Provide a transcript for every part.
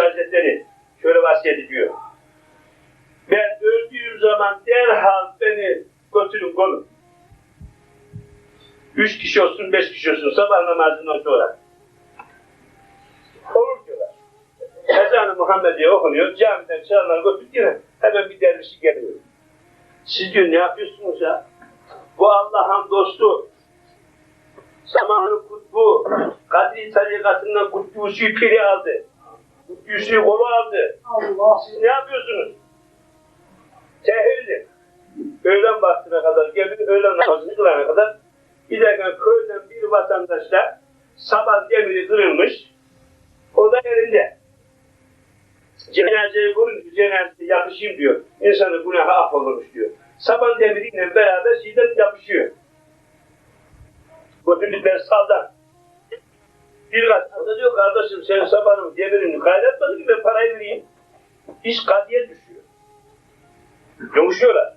Hazretleri şöyle vasiyet ediyor. Ben öldüğüm zaman derhal beni götürün konun. Üç kişi olsun, beş kişi olsun sabah namazından sonra. Olur diyorlar. Ezan-ı Muhammediye okunuyor, camiden çağırlar götürüp yine hemen bir dervişi geliyor. Siz diyor ne yapıyorsunuz ya? Bu Allah'ın dostu, zamanın kutbu, Kadri tarikatından Kutlusu piri aldı. Kutlusu kolu aldı. Allah. Siz ne yapıyorsunuz? Tehirli. Öğlen vaktine kadar geldi, öğlen namazını kılana kadar giderken köyden bir vatandaşla sabah demiri kırılmış, o da elinde. Cenazeyi vurunca cenazeye yapışayım diyor. İnsanın günahı affolurmuş diyor. Saban demiriyle beraber şiddet yapışıyor. Götürdükleri saldan. Bir kat o da diyor kardeşim senin sabanın demirini kaynatmadın ki ben parayı vereyim. İş kadiye düşüyor. Yumuşuyorlar.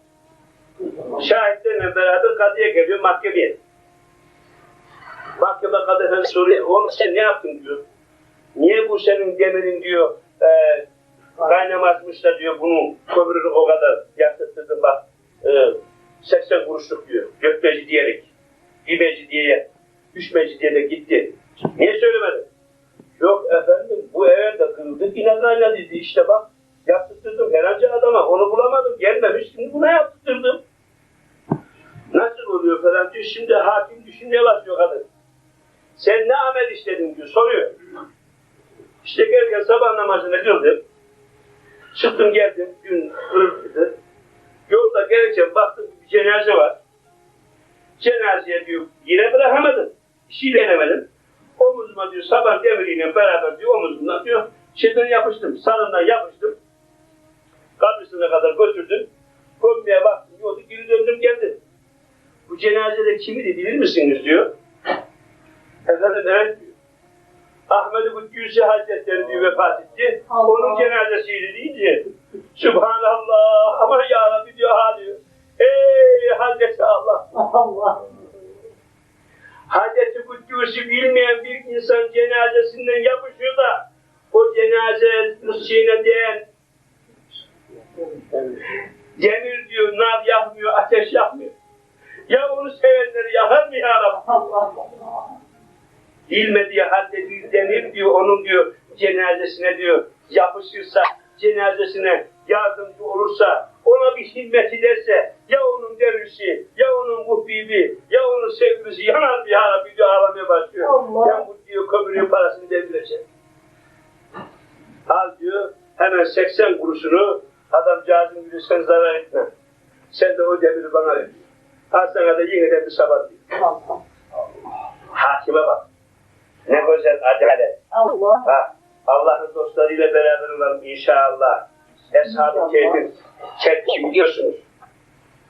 Şahitlerle beraber kadiye geliyor mahkemeye. Mahkeme kadı efendi soruyor. Oğlum sen ne yaptın diyor. Niye bu senin demirin diyor e, kaynamazmış da diyor bunu kömürünü o kadar yaktırdın bak e, 80 kuruşluk diyor. Gökmeci diyerek. İbeci diye, düşmeci diye de gitti. Niye? Yok efendim bu eve de kırıldı yine kaynadı işte bak yaptırdım herhalde adama onu bulamadım gelmemiş şimdi buna yaptırdım. Nasıl oluyor falan diyor şimdi hakim düşünmeye başlıyor kadın. Sen ne amel işledin diyor soruyor. İşte gelirken sabah namazını kıldım. Çıktım geldim gün kırıldı. Yolda gelirken baktım bir cenaze var. Cenazeye diyor yine bırakamadım. İşi denemedim. Omuzuma diyor sabah demiriyle beraber diyor omuzumdan diyor şeyden yapıştım. Sarından yapıştım. Kabrisine kadar götürdüm. Gömmeye baktım yolda geri döndüm geldim. Bu cenazede kimidi bilir misiniz diyor. Efendim evet diyor. Ahmet-i Kutlusi Hazretleri diyor vefat etti. Allah. Onun cenazesiydi deyince. Subhanallah ama ya Rabbi diyor ha diyor. Ey Hazreti Allah. Allah. Kutlusi bilmeyen bir insan cenazesinden yapışıyor da o cenaze şeyine değen demir diyor nar yakmıyor, ateş yakmıyor. Ya onu sevenleri yakar mı ya Rabbi? Allah. Allah. Bilmediği halde bir demir diyor onun diyor cenazesine diyor yapışırsa cenazesine yardımcı olursa ona bir hizmet ederse ya onun dervişi ya onun muhbibi ya onun sevgilisi yanar bir ya Rabbi diyor ağlamaya başlıyor. Allah. Ben bu diyor kömürün parasını devireceğim. Al diyor hemen 80 kuruşunu adamcağızın diyor sen zarar etme. Sen de o demiri bana ver. Sana da yine de bir sabah diyor. Allah. Hakime bak. Ne güzel adalet. Allah. Ha, Allah'ın dostlarıyla beraber olalım inşallah. Eshab-ı. Kehf'in çekti biliyorsunuz.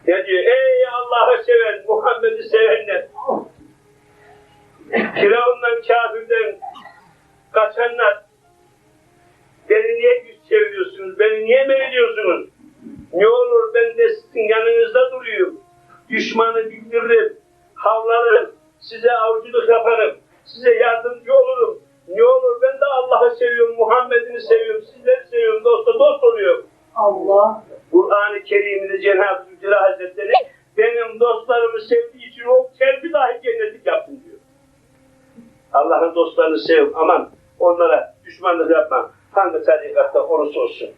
Ne diyor? Ey Allah'ı seven, Muhammed'i sevenler. Firavundan, kafirden kaçanlar. Beni niye yüz çeviriyorsunuz? Beni niye men ediyorsunuz? Ne olur ben de sizin yanınızda duruyum. Düşmanı bildiririm, havlarım, size avcılık yaparım, size yardımcı olurum. Ne olur ben de Allah'ı seviyorum, Muhammed'ini seviyorum, sizleri seviyorum, dosta dost oluyorum. Allah. Kur'an-ı Kerim'de Cenab-ı Zülcelal Hazretleri benim dostlarımı sevdiği için o kelbi dahi cennetlik yaptım diyor. Allah'ın dostlarını sev, aman onlara düşmanlık yapma. Hangi tarikatta olursa olsun.